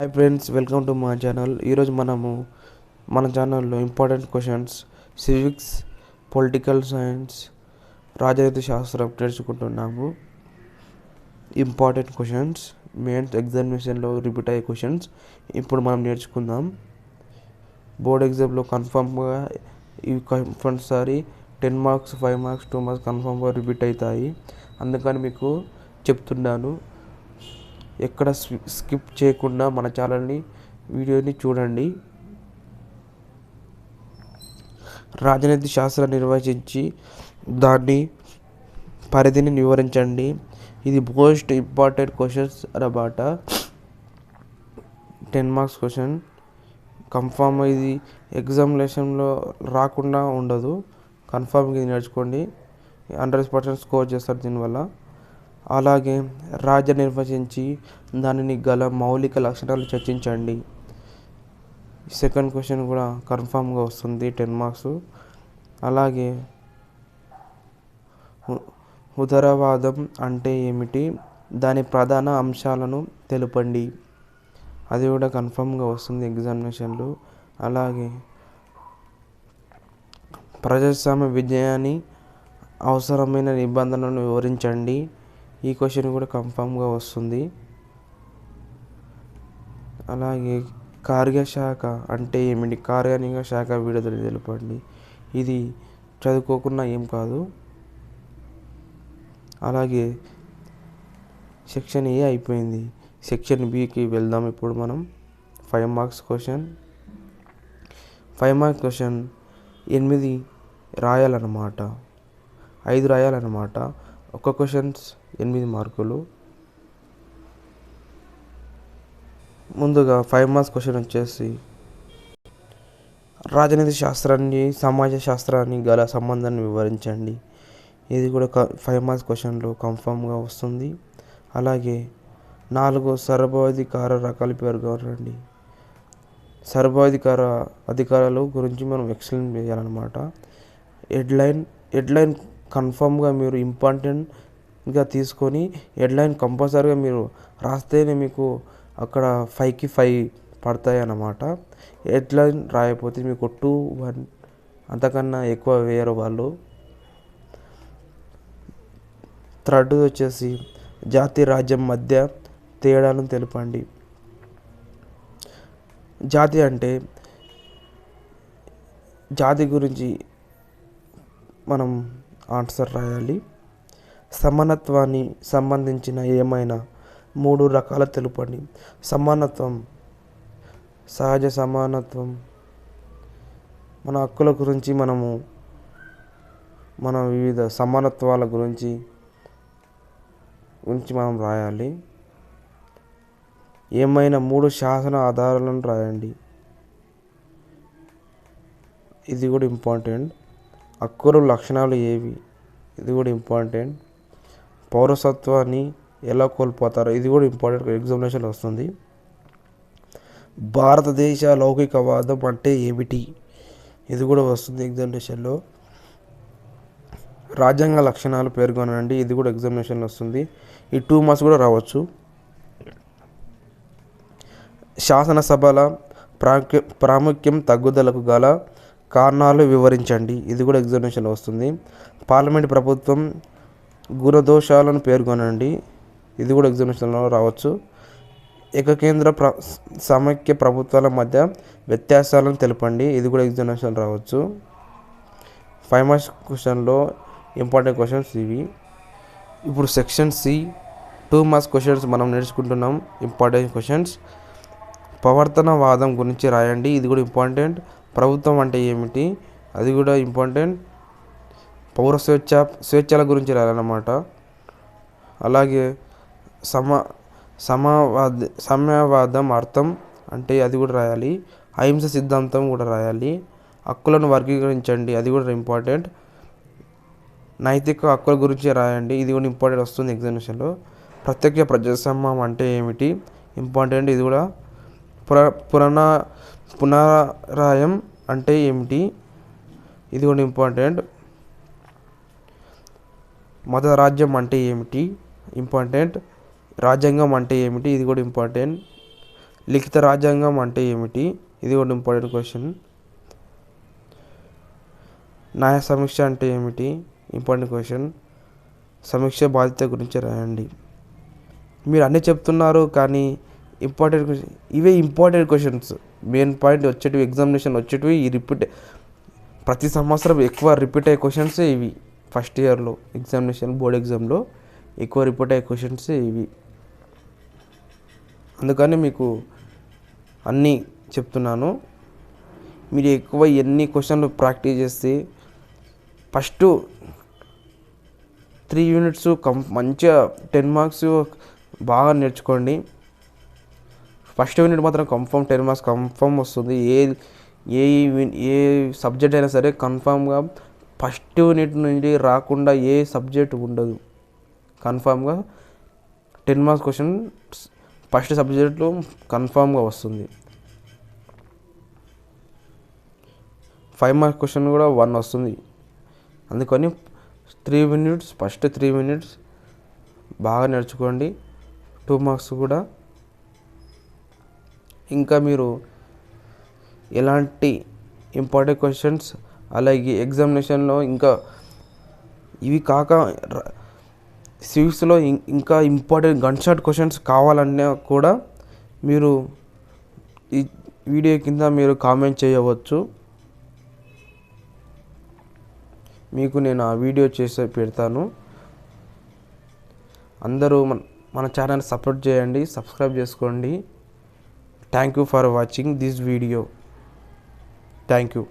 Hi friends welcome to మా channel ఈరోజు మనము మన ఛానల్లో important questions civics political science రాజనీతి శాస్త్రం నేర్చుకుంటున్నాము. ఇంపార్టెంట్ క్వశ్చన్స్ మెయిన్స్ ఎగ్జామినేషన్లో రిపీట్ అయ్యే క్వశ్చన్స్ ఇప్పుడు మనం నేర్చుకుందాం. బోర్డ్ ఎగ్జామ్లో కన్ఫామ్గా ఇవి compulsory ten marks five marks two marks కన్ఫామ్గా రిపీట్ అవుతాయి. అందుకని మీకు చెప్తున్నాను. ఎక్కడ స్కిప్ చేయకుండా మన ఛానల్ని వీడియోని చూడండి. రాజనీతి శాస్త్రం నిర్వచించి దాన్ని పరిధిని వివరించండి. ఇది మోస్ట్ ఇంపార్టెంట్ క్వశ్చన్స్ అనమాట టెన్ మార్క్స్ క్వశ్చన్. కన్ఫామ్ ఇది ఎగ్జామినేషన్లో రాకుండా ఉండదు. కన్ఫామ్గా ఇది నేర్చుకోండి. హండ్రెడ్ పర్సెంట్ స్కోర్ చేస్తారు దీనివల్ల. అలాగే రాజ నిర్వచించి దానిని గల మౌలిక లక్షణాలు చర్చించండి. సెకండ్ క్వశ్చన్ కూడా కన్ఫామ్గా వస్తుంది టెన్ మార్క్స్. అలాగే ఉదరవాదం అంటే ఏమిటి? దాని ప్రధాన అంశాలను తెలుపండి. అది కూడా కన్ఫామ్గా వస్తుంది ఎగ్జామినేషన్లు. అలాగే ప్రజాస్వామ్య విజయాన్ని అవసరమైన నిబంధనలను వివరించండి. ఈ క్వశ్చన్ కూడా కన్ఫామ్గా వస్తుంది. అలాగే కార్యశాఖ అంటే ఏమిటి? కార్యానిక శాఖ విడుదల తెలపండి. ఇది చదువుకోకుండా ఏం కాదు. అలాగే సెక్షన్ ఏ అయిపోయింది. సెక్షన్ బికి వెళ్దాం ఇప్పుడు మనం. Five marks question five marks question ఎనిమిది రాయాలన్నమాట. ఐదు రాయాలన్నమాట. ఒక క్వశ్చన్స్ ఎనిమిది మార్కులు. ముందుగా ఫైవ్ మార్క్స్ క్వశ్చన్ వచ్చేసి రాజనీతి శాస్త్రాన్ని సమాజ శాస్త్రాన్ని గల సంబంధాన్ని వివరించండి. ఇది కూడా ఫైవ్ మార్క్స్ క్వశ్చన్లో కన్ఫామ్గా వస్తుంది. అలాగే నాలుగు సర్వాధికార రకాలు పేర్కొనండి సర్వాధికార అధికారాలు గురించి మనం ఎక్స్ప్లెయిన్ చేయాలన్నమాట. హెడ్లైన్ హెడ్లైన్ కన్ఫామ్గా మీరు ఇంపార్టెంట్ ఇంపార్టెంట్గా తీసుకొని హెడ్లైన్ కంపల్సరీగా మీరు రాస్తేనే మీకు అక్కడ ఫైవ్కి ఫైవ్ పడతాయి అన్నమాట హెడ్లైన్ రాయకపోతే మీకు టూ వన్ అంతకన్నా ఎక్కువ వేయరు వాళ్ళు. థర్డ్ వచ్చేసి జాతి రాజ్యం మధ్య తేడాను తెలపండి. జాతి అంటే జాతి గురించి మనం ఆన్సర్ రాయాలి. సమానత్వాన్ని సంబంధించిన ఏమైనా మూడు రకాలు తెలుపండి. సమానత్వం సహజ సమానత్వం. మన హక్కుల గురించి మనము మన వివిధ సమానత్వాల గురించి గురించి మనం రాయాలి. ఏమైనా మూడు శాసన ఆధారాలను రాయండి. ఇది కూడా ఇంపార్టెంట్. హక్కుల లక్షణాలు ఏవి? ఇది కూడా ఇంపార్టెంట్. పౌరసత్వాన్ని ఎలా కోల్పోతారో ఇది కూడా ఇంపార్టెంట్ ఎగ్జామినేషన్ వస్తుంది. భారతదేశ లౌకికవాదం అంటే ఏమిటి? ఇది కూడా వస్తుంది ఎగ్జామినేషన్లో రాజ్యాంగ లక్షణాలు పేర్కొనండి ఇది కూడా ఎగ్జామినేషన్లో వస్తుంది. ఈ టూ మార్క్స్ కూడా రావచ్చు. శాసనసభల ప్రాముఖ్య ప్రాముఖ్యం తగ్గుదలకు గల కారణాలు వివరించండి ఇది కూడా ఎగ్జామినేషన్లో వస్తుంది. పార్లమెంట్ ప్రభుత్వం గుణదోషాలను పేర్కొనండి. ఇది కూడా ఎగ్జామినేషన్లో రావచ్చు. ఏకకేంద్ర ప్ర సమైక్య ప్రభుత్వాల మధ్య వ్యత్యాసాలను తెలపండి. ఇది కూడా ఎగ్జామినేషన్ రావచ్చు. ఫైవ్ మార్క్స్ క్వశ్చన్లో ఇంపార్టెంట్ క్వశ్చన్స్ ఇవి. ఇప్పుడు section C two marks questions మనం నేర్చుకుంటున్నాం. Important questions. ప్రవర్తనవాదం గురించి రాయండి. ఇది కూడా ఇంపార్టెంట్. ప్రభుత్వం అంటే ఏమిటి? అది కూడా ఇంపార్టెంట్. పౌర స్వేచ్ఛ స్వేచ్ఛల గురించి రాయాలన్నమాట. అలాగే సమ సమావాద సమయవాదం అర్థం అంటే అది కూడా రాయాలి. అహింస సిద్ధాంతం కూడా రాయాలి. హక్కులను వర్గీకరించండి అది కూడా ఇంపార్టెంట్. నైతిక హక్కుల గురించి రాయండి ఇది కూడా ఇంపార్టెంట్ వస్తుంది ఎగ్జామినేషన్లో. ప్రత్యక్ష ప్రజాస్వామ్యం అంటే ఏమిటి? ఇంపార్టెంట్ ఇది కూడా. పుర పురాణ పునరాయం అంటే ఏమిటి? ఇది కూడా ఇంపార్టెంట్. మత రాజ్యం అంటే ఏమిటి? ఇంపార్టెంట్ రాజ్యాంగం అంటే ఏమిటి? ఇది కూడా ఇంపార్టెంట్ లిఖిత రాజ్యాంగం అంటే ఏమిటి? ఇది కూడా ఇంపార్టెంట్ క్వశ్చన్ న్యాయ సమీక్ష అంటే ఏమిటి? ఇంపార్టెంట్ క్వశ్చన్ సమీక్ష బాధ్యత గురించి రాయండి. మీరు అన్నీ చెప్తున్నారు కానీ ఇంపార్టెంట్ క్వశ్చన్ ఇవే ఇంపార్టెంట్ క్వశ్చన్స్ మెయిన్ పాయింట్ వచ్చేటివి ఎగ్జామినేషన్ వచ్చేటివి ఈ రిపీట్ ప్రతి సంవత్సరం ఎక్కువ రిపీట్ అయ్యే క్వశ్చన్స్ ఇవి. ఫస్ట్ ఇయర్లో ఎగ్జామినేషన్ బోర్డ్ ఎగ్జామ్లో ఎక్కువ రిపోర్ట్ అయ్యే క్వశ్చన్స్ ఇవి. అందుకని మీకు అన్నీ చెప్తున్నాను. మీరు ఎక్కువ ఎన్ని క్వశ్చన్లు ప్రాక్టీస్ చేస్తే ఫస్ట్ త్రీ యూనిట్స్ కం మంచిగా టెన్ మార్క్స్ బాగా నేర్చుకోండి. ఫస్ట్ యూనిట్ మాత్రం కన్ఫర్మ్ టెన్ మార్క్స్ కన్ఫర్మ్ వస్తుంది. ఏ ఏ ఏ సబ్జెక్ట్ అయినా సరే కన్ఫామ్గా ఫస్ట్ యూనిట్ నుండి రాకుండా ఏ సబ్జెక్ట్ ఉండదు. కన్ఫామ్గా టెన్ మార్క్స్ క్వశ్చన్ ఫస్ట్ సబ్జెక్ట్లో కన్ఫామ్గా వస్తుంది. ఫైవ్ మార్క్స్ క్వశ్చన్ కూడా వన్ వస్తుంది. అందుకని three minutes first three minutes బాగా నేర్చుకోండి. టూ మార్క్స్ కూడా. ఇంకా మీరు ఎలాంటి ఇంపార్టెంట్ క్వశ్చన్స్ అలాగే ఎగ్జామినేషన్లో ఇంకా ఇవి కాక సివిక్స్లో ఇంకా ఇంపార్టెంట్ గన్ షాట్ క్వశ్చన్స్ కావాలన్నా కూడా మీరు ఈ వీడియో కింద మీరు కామెంట్ చేయవచ్చు. మీకు నేను ఆ వీడియో చేసి పెడతాను. అందరూ మన మన ఛానల్ సపోర్ట్ చేయండి సబ్స్క్రైబ్ చేసుకోండి. Thank you for watching this video thank you